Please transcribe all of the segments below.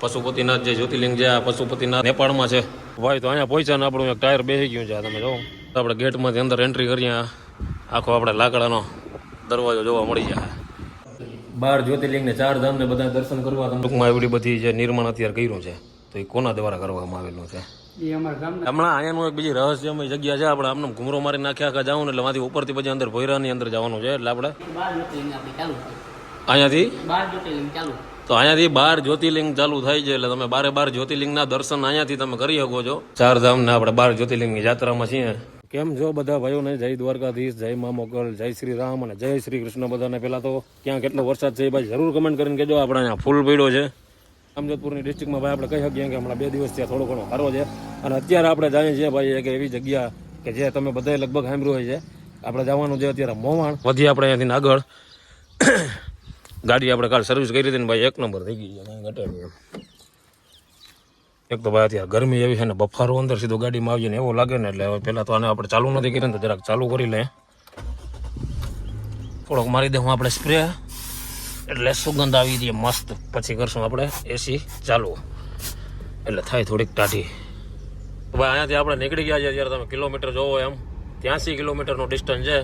પશુપતિનાથ જે જ્યોતિર્લિંગ છે આ પશુપતિનાથ નેપાળમાં છે. ભાઈ તો અહીંયા પહોંચ્યા ને આપણું એક ટાયર બેસી ગયું છે તમે જોવો આપણે ગેટમાંથી અંદર એન્ટ્રી કરીએ આખો આપણે લાકડાનો દરવાજો જોવા મળી જાય બાર જ્યોતિર્લિંગને ચાર ધામ ને બધા દર્શન કરવા ટૂંકમાં એવડી બધી જે નિર્માણ અત્યારે કર્યું છે તો એ કોના દ્વારા કરવામાં આવેલું છે? હમણાં અહીંયાનું એક બીજી રહસ્યમય જગ્યા છે આપણે આમને ઘૂમરો મારી નાખ્યા આખા જવું ને એટલે માંથી ઉપરથી પછી અંદર ભોયરાની અંદર જવાનું છે એટલે આપણે અહીંયાથી? તો અહીંયાથી બાર જ્યોતિર્લિંગ ચાલુ થાય છે એટલે તમે બારે બાર જ્યોતિર્લિંગના દર્શન અહીંયાથી તમે કરી શકો છો. ચાર ધામના આપણે બાર જ્યોતિર્લિંગની યાત્રામાં છીએ. કેમ છો બધા ભાઈઓને જય દ્વારકાધીશ જય મા મોગલ જય શ્રી રામ અને જય શ્રી કૃષ્ણ. બધાને પહેલાં તો ક્યાં કેટલો વરસાદ છે એ ભાઈ જરૂર કમેન્ટ કરીને કહેજો. આપણે અહીંયા ફૂલ પડ્યો છે. અમજોધપુરની ડિસ્ટ્રિક્ટમાં ભાઈ આપણે કહી શકીએ કે હમણાં બે દિવસ ત્યાં થોડો ઘણો સારો છે. અને અત્યારે આપણે જાણીએ છીએ ભાઈ એક એવી જગ્યા કે જે તમે બધાએ લગભગ સાંભળ્યું હોય છે. આપણે જવાનું છે અત્યારે મોવાણ. વધી આપણે અહીંયાથી આગળ. ગાડી આપણે કાલ સર્વિસ કરી હતી ને ભાઈ એક નંબર થઈ ગઈ છે કાંઈ ઘટાડી એમ એક તો ભાઈ અત્યારે ગરમી એવી છે ને, બફારો અંદર સીધો ગાડીમાં આવીએ ને એવું લાગે ને, એટલે હવે પહેલાં તો આને આપણે ચાલુ નથી કરીને તો જરાક ચાલુ કરી લે. થોડોક મારી દઉં આપણે સ્પ્રે એટલે સુગંધ આવી દઈએ મસ્ત. પછી કરશું આપણે એસી ચાલુ. એટલે થાય થોડીક ટાઢી. ભાઈ અહીંયાથી આપણે નીકળી ગયા છે જ્યારે તમે કિલોમીટર જોવો એમ. ત્યાંસી કિલોમીટરનું ડિસ્ટન્સ છે.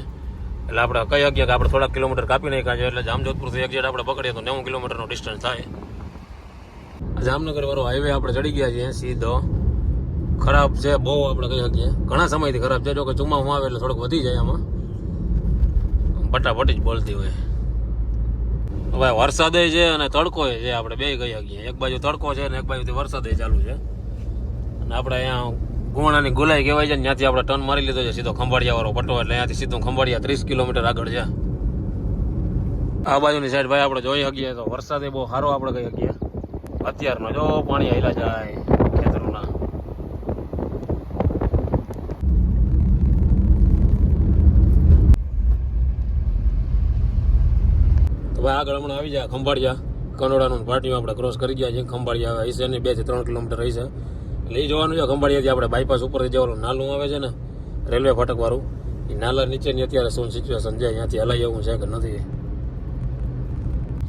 એટલે આપણે કહી શકીએ કે આપણે થોડાક કિલોમીટર કાપી નાખ્યા છે, એટલે જામજોધપુરથી એક્ઝેટ આપણે પકડીએ તો નેવું કિલોમીટરનો ડિસ્ટન્સ થાય. જામનગર વાળો હાઈવે આપણે ચડી ગયા છીએ સીધો. ખરાબ છે, બહુ આપણે કહી શકીએ. ઘણા સમયથી ખરાબ છે, જો કે ચોમાસું આવે એટલે થોડુંક વધી જાય આમાં. ફટાફટી જ બોલતી હોય. હવે વરસાદે છે અને તડકો છે, આપણે બે કહી શકીએ. એક બાજુ તડકો છે અને એક બાજુથી વરસાદે ચાલુ છે. અને આપણે અહીંયા ગુણાની ગુલાઈ કહેવાય છે ત્યાંથી આપણે ટર્ન મારી લીધો છે, સીધો ખંભાળિયા વાળો પટ્ટો. એટલે અહીંયાથી સીધું ખંભાળિયા ત્રીસ કિલોમીટર આગળ છે. આ બાજુની સાઈડ ભાઈ આપણે જોઈ શકીએ તો વરસાદે બહુ સારો આપણે કહી શકીએ. અત્યારનો જો પાણી હેલા જાય ખેતરોના. ભાઈ આગળ હમણાં આવી જાય ખંભાળિયા. કનોડાનું પાર્ટીમાં આપણે ક્રોસ કરી ગયા છે ખંભાળિયા હશે ને બેથી ત્રણ કિલોમીટર છે. એટલે એ જોવાનું છે ખંભાળિયાથી આપણે બાયપાસ ઉપરથી જવાનું. નાલું આવે છે ને, રેલવે ફાટકવાળું એ નાલા નીચેની અત્યારે શું સિચ્યુએશન છે, અહીંયાથી હલાઈ એવું છે કે નથી?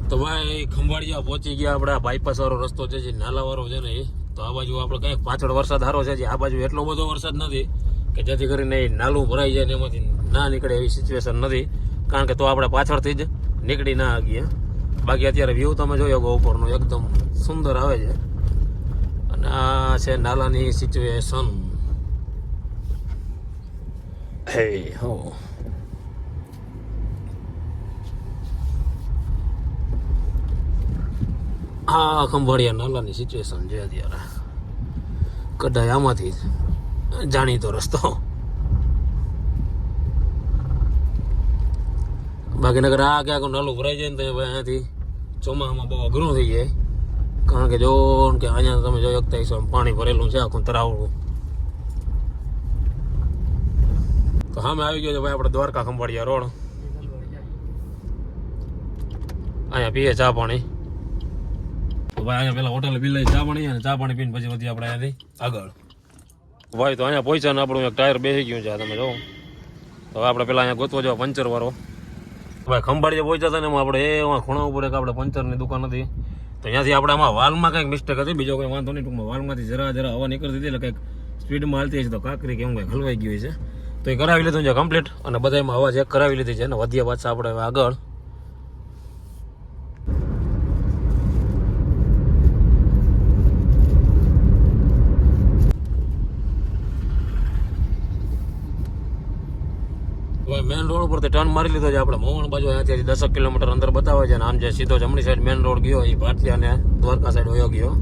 તો ભાઈ, ખંભાળિયા પહોંચી ગયા આપણે બાયપાસ વાળો રસ્તો છે જે નાલા છે ને એ તો આ બાજુ આપણે કંઈક પાછળ વરસાદ સારો છે જે આ બાજુ એટલો બધો વરસાદ નથી કે જેથી કરીને એ નાલું ભરાઈ જાય ને એમાંથી ના નીકળે એવી સિચ્યુએશન નથી. કારણ કે તો આપણે પાછળથી જ નીકળી ના આવીએ બાકી અત્યારે વ્યૂ તમે જોયો ગો ઉપરનો, એકદમ સુંદર આવે છે. આ છે નાલાની સિચ્યુએશન હે હો આ ખંભાળિયા નાલાની સિચ્યુએશન છે અત્યારે. કદાચ આમાંથી જાણીતો રસ્તો. બાકી નગર આ ક્યાંક નાલું ભરાઈ જાય ને તો અહીંયાથી ચોમાસામાં બહુ અઘરું થઈ જાય. કારણ કે જો કે અહીંયા તમે જોઈ શકતા હશો, પાણી ભરેલું છે, આખું તરાવડું તો સામે આવી ગયો છે ભાઈ આપણે દ્વારકા ખંભાળિયા રોડ. અહીંયા પીએ ચા પાણી. તો ભાઈ અહીંયા પેલા હોટલ બી લઈ ચા પાણી અને ચા પાણી પીને પછી વધી આપણે અહીંયાથી આગળ. ભાઈ તો અહીંયા પહોંચ્યા ને આપણું એક ટાયર બેસી ગયું છે તમે જો. તો હવે આપણે પેલા અહીંયા ગોતવો જવા પંચર વાળો. ભાઈ ખંભાળીએ પહોંચ્યા હતા ને એમાં આપણે એ ખૂણા ઉપર એક આપણે પંચરની દુકાન હતી. તો ત્યાંથી આપણે આમાં વાલમાં કંઈક મિસ્ટેક હતી, બીજો કંઈ વાંધો નહીં, ટૂંકમાં વાલમાંથી જરા જરા હવા નીકળતી હતી, એટલે કંઈક સ્પીડમાં હાલતી છે તો કાકરી કેમ કંઈક હલવાઈ ગયું છે તો એ કરાવી લીધું છે કમ્પ્લીટ અને બધામાં હવા ચેક કરાવી લીધી છે, અને વધ્યા પાછા આપણે આગળ મેન ટર્ન મારી લીધો છે. આપણે મોહણ બાજુ અહીંયાથી દસક કિલોમીટર અંદર બતાવે છે અને આમ જે સીધો જમણી સાઈડ મેન રોડ ગયો એ ભારતીય અને દ્વારકા સાઈડ વયો ગયો.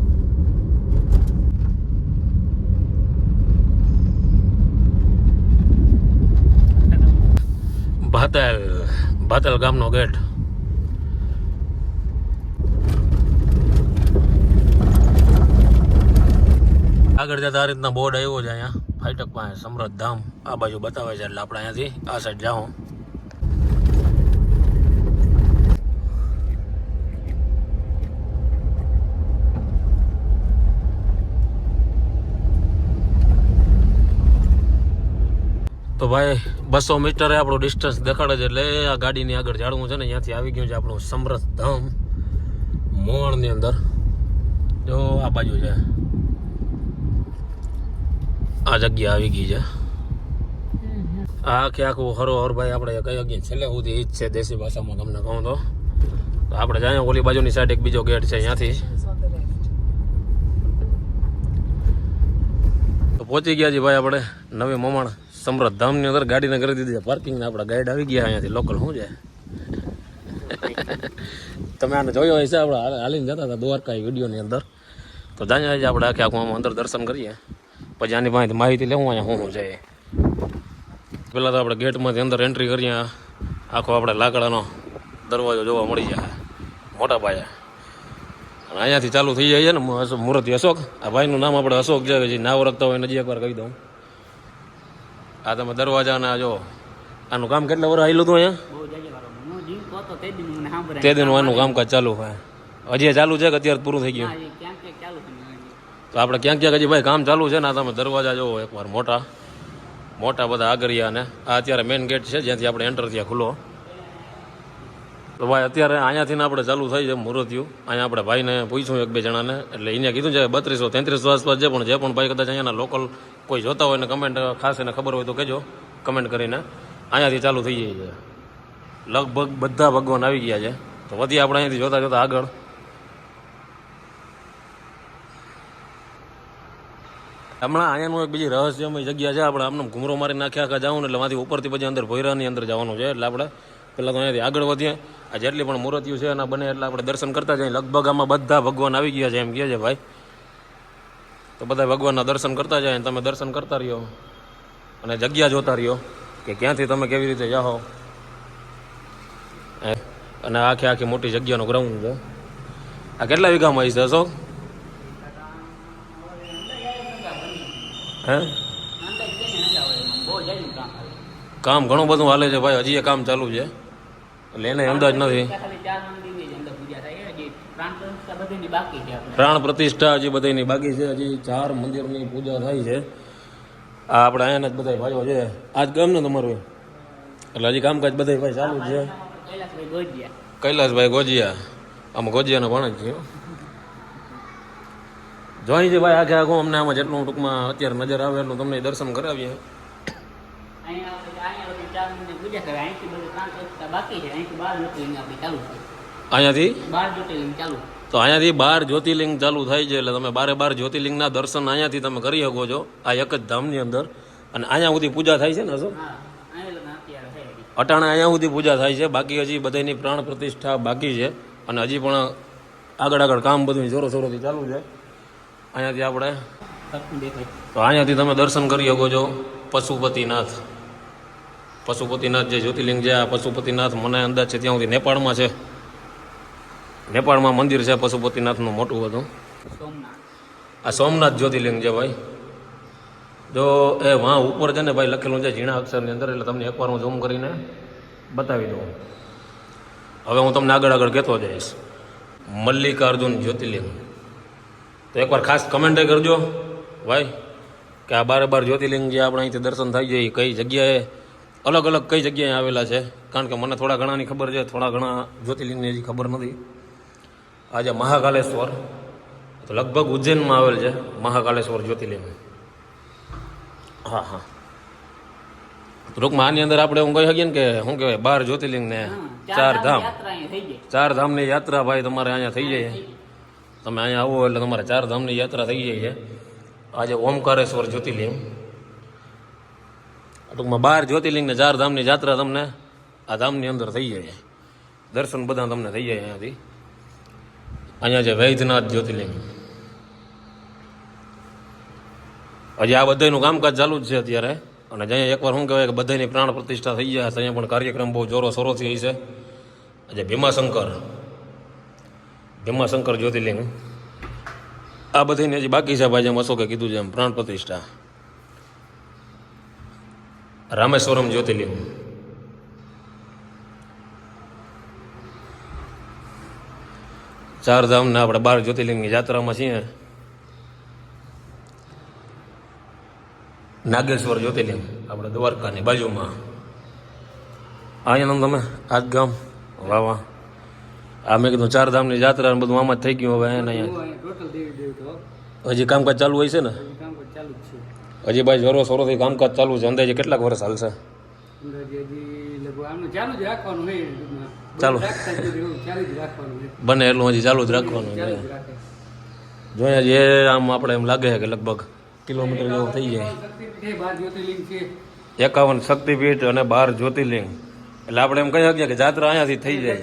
ભાતલ ભાતલ ગામનો ગેટ. આગળ જતા આ રીતના બોર્ડ આવ્યો છે અહીંયા. ફાઈટક પાસે સમૃદ્ધ ધામ. આ બાજુ બતાવે છે એટલે આપણે અહીંયાથી આ સાઈડ જાઓ તો ભાઈ, બસો મીટરે આપણું ડિસ્ટન્સ દેખાડે છે એટલે આ ગાડીની આગળ જાળવું છે ને, ત્યાંથી આવી ગયું છે આપણું સમરસ ધામ, મોણની અંદર. જો આ બાજુ છે. આ જગ્યા આવી ગઈ છે. આખે આખું હરોહર ભાઈ, આપણે કઈ અગી છેલ્લે સુધી ઈ છે દેશી ભાષામાં તમને કહું તો. તો આપણે જાય ઓલી બાજુની સાઈડ એક બીજો ગેટ છે અહીંયાથી. તો પહોંચી ગયા છીએ ભાઈ આપણે નવી મમાણ સમૃદ્ધ ધામની અંદર ગાડીને કરી દીધી છે. પાર્કિંગને આપણા ગાઈડ આવી ગયા અહીંયાથી. લોકલ શું છે? તમે આને જોયો હશે આપણે હાલીને જતા હતા દ્વારકા વિડીયોની અંદર. તો જાણીએ આજે આપણે આખે આખું આમાં અંદર દર્શન કરીએ. પછી આની પાસે માહિતી લેવું, અહીંયા શું છે પહેલાં તો આપણે ગેટમાંથી અંદર એન્ટ્રી કરીએ. આખો આપણે લાકડાનો દરવાજો જોવા મળી જાય. મોટા પાયા. અને અહીંયાથી ચાલુ થઈ જાય છે ને મુહૂર્તિ અશોક આ ભાઈનું નામ આપણે અશોક છે જે ના ઓળખતા હોય નજી એકવાર કહી દઉં. આ તમે દરવાજાના જો, આનું કામ કેટલા વર્ષ આવેલું હતું અહીંયા? તે દી મને સાંભળે તે દિનનું આનું કામકાજ ચાલુ હોય હજી ચાલુ છે કે અત્યારે પૂરું થઈ ગયું. તો આપણે ક્યાંક ક્યાંક હજી ભાઈ કામ ચાલુ છે ને આ તમે દરવાજા જોવો એકવાર મોટા મોટા બધા આગરિયા ને આ અત્યારે મેઇન ગેટ છે, જ્યાંથી આપણે એન્ટર થયા ખુલ્લો. તો ભાઈ અત્યારે અહીંયાથી ને આપણે ચાલુ થઈ છે, મુહૂર્તિયું. અહીંયા આપણે ભાઈને પૂછ્યું એક બે જણાને, એટલે એને કીધું છે બત્રીસો, તેત્રીસો આસપાસ છે પણ, જે પણ ભાઈ કદાચ અહીંયાના લોકલ કોઈ જોતા હોય ને કમેન્ટ ખાસ એને ખબર હોય તો કહેજો. કમેન્ટ કરીને. અહીંયાથી ચાલુ થઈ જાય છે. લગભગ બધા ભગવાન આવી ગયા છે. તો વધી આપણે અહીંયાથી જોતા જોતા આગળ. હમણાં અહીંયાનું એક બીજી રહસ્યમય જગ્યા છે. આપણે આમને ઘૂમરો મારી નાખ્યા આખા ને એટલે માંથી ઉપરથી પછી અંદર ભોયરાની અંદર જવાનું છે. એટલે આપણે પહેલાં તો અહીંયાથી આગળ વધીએ. આ જેટલી પણ મૂર્તિઓ છે એના બને એટલે આપણે દર્શન કરતા જઈએ. લગભગ આમાં બધા ભગવાન આવી ગયા છે એમ કહે છે ભાઈ. તો બધા ભગવાનના દર્શન કરતા જાય તમે દર્શન કરતા રહ્યો. અને જગ્યા જોતા રહ્યો કે ક્યાંથી તમે કેવી રીતે જાઓ અને આખી આખી મોટી જગ્યાનો ગ્રાઉન્ડ છે. આ કેટલા વીઘામાં છે અશોક? હે? કામ ઘણું બધું હાલે છે ભાઈ, હજી એ કામ ચાલુ છે. એટલે એને અંદાજ નથી ખાલી ચાર મંદિરની જ અંદર પૂજા થાય હજી પ્રાણ પ્રતિષ્ઠા હજી બધાની બાકી છે. હજી ચાર મંદિરની પૂજા થાય છે. આ આપણે અહીંયાના જ બધા ભાઈઓ છે. આજ ગામ ને તમારું? એટલે હજી કામકાજ બધા ભાઈ ચાલુ છે. કૈલાસભાઈ ગોજિયા. આમ ગોજિયાનો ભણ જ છે જોઈ છે ભાઈ આખે આખું અમને આમાં જેટલું ટૂંકમાં અત્યારે નજર આવે એટલું તમને દર્શન કરાવીએ. અહીંયા અહીંયા બાકી છે. અહીંથી બહાર નથી આપણી ચાલુ છે અહીંયાથી? બાર જ્યોતિર્લિંગ ચાલુ. તો અહીંયાથી બાર જ્યોતિર્લિંગ ચાલુ થાય છે એટલે તમે બારે બાર જ્યોતિર્લિંગના દર્શન અહીંયાથી તમે કરી શકો છો આ એક જ ધામની અંદર. અને અહીંયા સુધી પૂજા થાય છે ને શું અટાણે અહીંયા સુધી પૂજા થાય છે બાકી હજી બધાની પ્રાણ પ્રતિષ્ઠા બાકી છે. અને હજી પણ આગળ આગળ કામ બધું જોરો જોરોથી ચાલુ છે. અહીંયાથી આપણે તો અહીંયાથી તમે દર્શન કરી શકો છો પશુપતિનાથ. પશુપતિનાથ જે જ્યોતિર્લિંગ છે આ પશુપતિનાથ મને અંદાજ છે ત્યાં સુધી નેપાળમાં છે. નેપાળમાં મંદિર છે પશુપતિનાથનું મોટું બધું. આ સોમનાથ જ્યોતિર્લિંગ છે ભાઈ. જો એ વાં ઉપર છે ને ભાઈ લખેલું છે ઝીણા અક્ષરની અંદર એટલે તમને એકવાર હું ઝૂમ કરીને બતાવી દઉં. હવે હું તમને આગળ આગળ કહેતો જઈશ. મલ્લિકાર્જુન જ્યોતિર્લિંગ. તો એકવાર ખાસ કમેન્ટ કરજો ભાઈ કે આ બારે બાર જ્યોતિર્લિંગ જે આપણે અહીંથી દર્શન થાય છે એ કઈ જગ્યાએ અલગ અલગ કઈ જગ્યાએ આવેલા છે? કારણ કે મને થોડા ઘણાની ખબર છે થોડા ઘણા જ્યોતિર્લિંગની હજી ખબર નથી. આજે મહાકાલેશ્વર. તો લગભગ ઉજ્જૈનમાં આવેલ છે મહાકાલેશ્વર જ્યોતિર્લિંગ. હા હા. ટૂંકમાં આની અંદર આપણે હું કહી શકીએ ને કે શું કહેવાય બાર જ્યોતિર્લિંગ ને ચાર ધામ. ચાર ધામની યાત્રા ભાઈ તમારે અહીંયા થઈ જાય તમે અહીંયા આવો એટલે તમારે ચાર ધામની યાત્રા થઈ જાય છે. આજે ઓમકારેશ્વર જ્યોતિર્લિંગ. ટૂંકમાં બાર જ્યોતિર્લિંગ ને ચાર ધામની યાત્રા તમને આ ધામની અંદર થઈ જાય દર્શન બધા તમને થઈ જાય અહીંયાથી. અહીંયા છે વૈદ્યનાથ જ્યોતિર્લિંગ. હજી આ બધાનું કામકાજ ચાલુ જ છે અત્યારે. અને જ્યાં એકવાર શું કહેવાય કે બધાની પ્રાણ પ્રતિષ્ઠા થઈ જાય ત્યાં પણ કાર્યક્રમ બહુ જોરો શોરોથી છે. આજે ભીમાશંકર. ભીમાશંકર જ્યોતિર્લિંગ. આ બધાની હજી બાકી છે. ભાઈ જેમ અશોકે કીધું છે એમ પ્રાણ પ્રતિષ્ઠા. રામેશ્વરમ જ્યોતિર્લિંગ. ચાર ધામના આપણે બાર જ્યોતિર્લિંગની યાત્રામાં છીએ. નાગેશ્વર જ્યોતિર્લિંગ આપણે દ્વારકાની બાજુમાં. અહીંયા તમે આજ ગામ? વાવા આ મેં કીધું ચાર ધામની જાત્રા ને બધું આમાં જ થઈ ગયું હવે અહીંયા હજી કામકાજ ચાલુ હોય છે ને? હજી ભાઈ જોરો સોરોથી કામકાજ ચાલુ છે. અંદાજે કેટલાક વર્ષ હાલશે? ચાલુ. બને એટલું હજી ચાલુ જ રાખવાનું જોઈએ જે આમ આપણે એમ લાગે છે કે લગભગ કિલોમીટર જેવું થઈ જાય. એકાવન શક્તિપીઠ અને બાર જ્યોતિર્લિંગ. એટલે આપણે એમ કહી શકીએ કે જાત્રા અહીંયાથી થઈ જાય.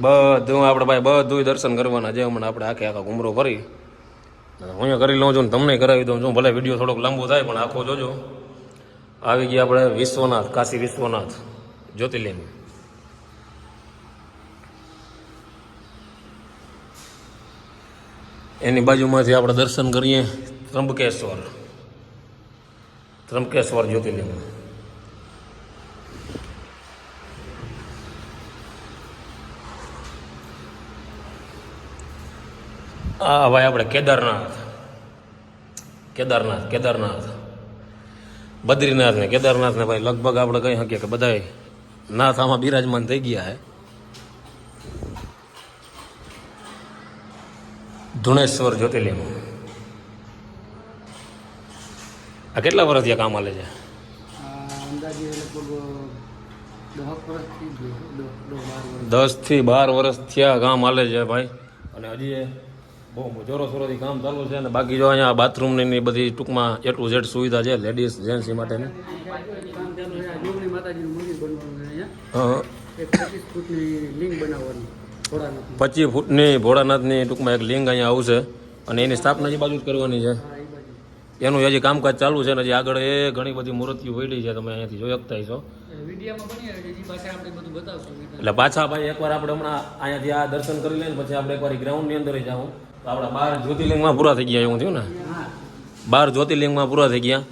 બધું આપણે ભાઈ બધું દર્શન કરવાના છે. હમણાં આપણે આખે આખા ઘુમરો ફરી. હું કરી લઉં છું તમને કરાવી દઉં છું. ભલે વીડિયો થોડોક લાંબો થાય પણ આખો જોજો. આવી ગયા આપણે વિશ્વનાથ, કાશી વિશ્વનાથ, જ્યોતિર્લિંગ. એની બાજુમાંથી આપણે દર્શન કરીએ ત્રંબકેશ્વર. ત્રંબકેશ્વર જ્યોતિર્લિંગ. આ ભાઈ આપણે કેદારનાથ. કેદારનાથ કેદારનાથ. બદ્રીનાથ ને કેદારનાથ ને ભાઈ લગભગ આપણે કહી શકીએ કે બધાય નાથ આમાં બિરાજમાન થઈ ગયા છે ધુણેશ્વર જ્યોતિર્લિંગ. આ કેટલા વર્ષથી આ કામ હાલે છે? દસ વર્ષ. થી બાર વર્ષ થયા કામ હાલે છે ભાઈ. અને હજી બહુ જોરો સોરોથી કામ ચાલુ છે અને બાકી જો અહીંયા બાથરૂમની ને બધી ટૂંકમાં એ ટુ ઝેડ સુવિધા છે લેડીઝ જેન્ટ્સ માટેની. પચીસ ફૂટની ભોળાનાથની. ટૂંકમાં એક લિંગ અહીંયા આવશે અને એની સ્થાપના જે બાજુ જ કરવાની છે. એનું હજી કામકાજ ચાલુ છે ને હજી આગળ એ ઘણી બધી મૂર્તિઓ પડી છે તમે અહીંયાથી જોઈ શકતા છો એટલે પાછા ભાઈ એકવાર આપણે હમણાં અહીંયાથી આ દર્શન કરી લઈએ પછી આપણે એકવાર ગ્રાઉન્ડની અંદર જાઉં. આપણા બાર જ્યોતિર્લિંગમાં પૂરા થઈ ગયા એવું થયું ને? બાર જ્યોતિર્લિંગમાં પૂરા થઈ ગયા?